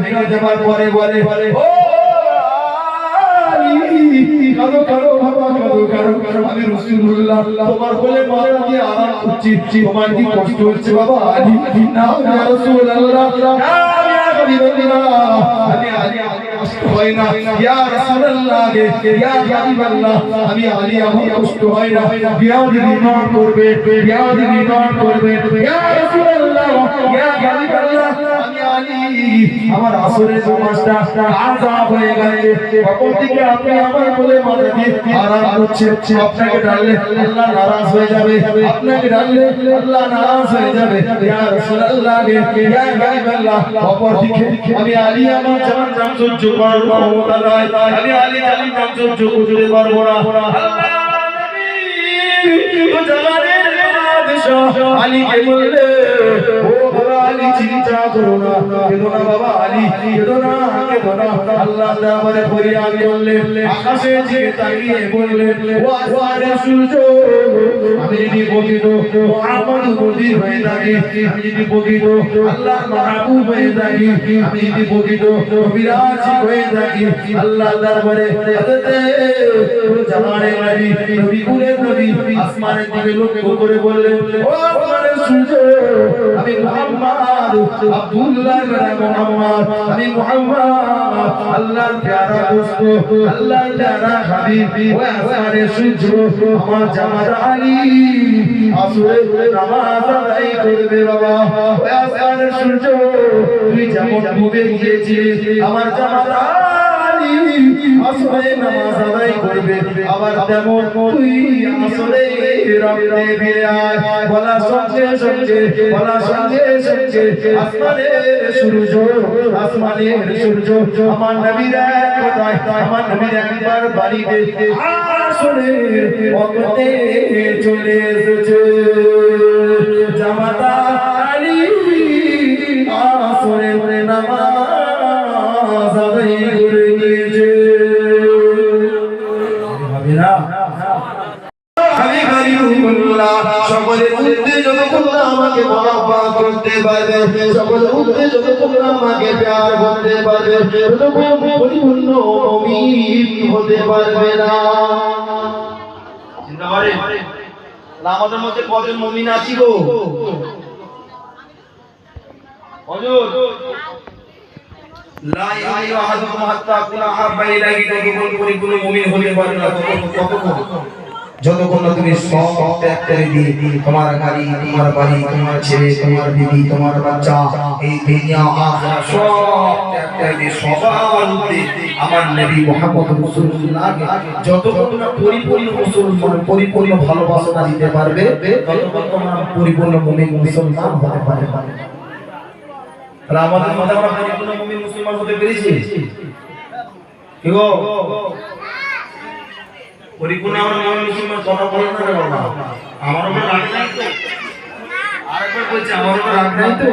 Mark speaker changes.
Speaker 1: ভেঙে যাবার পরে বলে, ও আমি কি কষ্ট আলী? আমি কষ্ট হয় না, ইয়া রাসূলুল্লাহ ইয়া হাবিবাল্লাহ, আমি আলী আমার কষ্ট না বিয়া দিবি নন করবে বিয়া দিবি নন করবে, ইয়া আমার আসরের সমাজটা আযাব হয়ে গেছে কখন থেকে আপনি আমার বলে মাথা দিয়ে আরাম করছেন। আপনাকে ডাললে আল্লাহ নারাজ হয়ে যাবে। আপনাকে ডাললে আল্লাহ নারাজ হয়ে যাবে। ইয়া রাসূলুল্লাহ ইয়া হাবিবাল্লাহ অপর দিকে আমি আলী আমার জান জান সহ্য করব না আমি আলী আলী জান সহ্য করতে পারব না। আল্লাহ নবী, ও জালালের বাদশাহ, আলীকে বললে করো না কেঁদো না বাবা, আলী কেঁদো না কেঁদো না আল্লাহ দরবারে ফরিয়াদ করলেন আকাশে দিকে তাকিয়ে বললেন, ও আসমানের সূর্য, আমি যদি প্রকৃত মুহাম্মদ নবী হয়ে থাকি, আমি যদি প্রকৃত আল্লাহ মাহবুব হয়ে থাকি, আমি যদি প্রকৃত বিরাজ হয়ে থাকি, আল্লাহ দরবারে হযরতে জামানে নবী নবী কুলের নবী, আসমানের দিকে লক্ষ্য করে বললেন, ও আসমানের সূর্য, আমি মুহাম্মদ আব্দুল্লাহ ইবনে মুহাম্মদ, আমি মুহাম্মদ, আল্লাহর প্যারা দোস্ত, আল্লাহর প্যারা হাবিব, ও আসমানের সূর্য, আমার জামাত আলী, আসরে নামাজ আদায় করবে বাবা, ও আসমানের সূর্য তুই যেমন ডুবে গিয়েছিস আমার জামাত আলী। নামাজ আদায় করবে। আবার তেমন তুই রক্তে ফিরে আয়। বলা সঙ্গে সঙ্গে, বলা সঙ্গে সঙ্গে আসমানে সূর্য আসমানে সূর্য। আমার কথায়, আমার একবার অগতে চলে এসেছে। জামাতা সকলের যতক্ষণ না আমাকে মহাব্বত করতে পারবে। সকলের মধ্যে যতক্ষণ না আমাকে প্যার করতে পারবে। পরিপূর্ণ মুমিন হতে পারবে না। আমাদের মধ্যে কজন মুমিন আছি গো? কজন? লা ইলাহা হাত্তা কুনা হাব্বা পরিপূর্ণ মুমিন হতে পারবে না। যতক্ষণ না তুমি সব ত্যাগ করে দিয়ে তোমার গাড়ি তোমার বাড়ি, তোমার ছেলে, তোমার বিবি তোমার বাচ্চা, এই দুনিয়া, আখিরা সব ত্যাগ করে দিয়ে সবার উপরে আমার নবী মুহাম্মদ রাসূলুল্লাহ যতক্ষণ না পরিপূর্ণ মুসলমান, পরিপূর্ণ ভালোবাসা দিতে পারবে, ততক্ষণ তোমরা পরিপূর্ণ মুমিন মুসলমান হতে পারবে। তাহলে আমাদের মধ্যে আমরা পরিপূর্ণ মুমিন মুসলমান হতে পেরেছি? কি গো? পরিপূর্ণ আমরা না উপর নাই তো? আরেকবার বলছি আমার উপর রাগ নাই তো?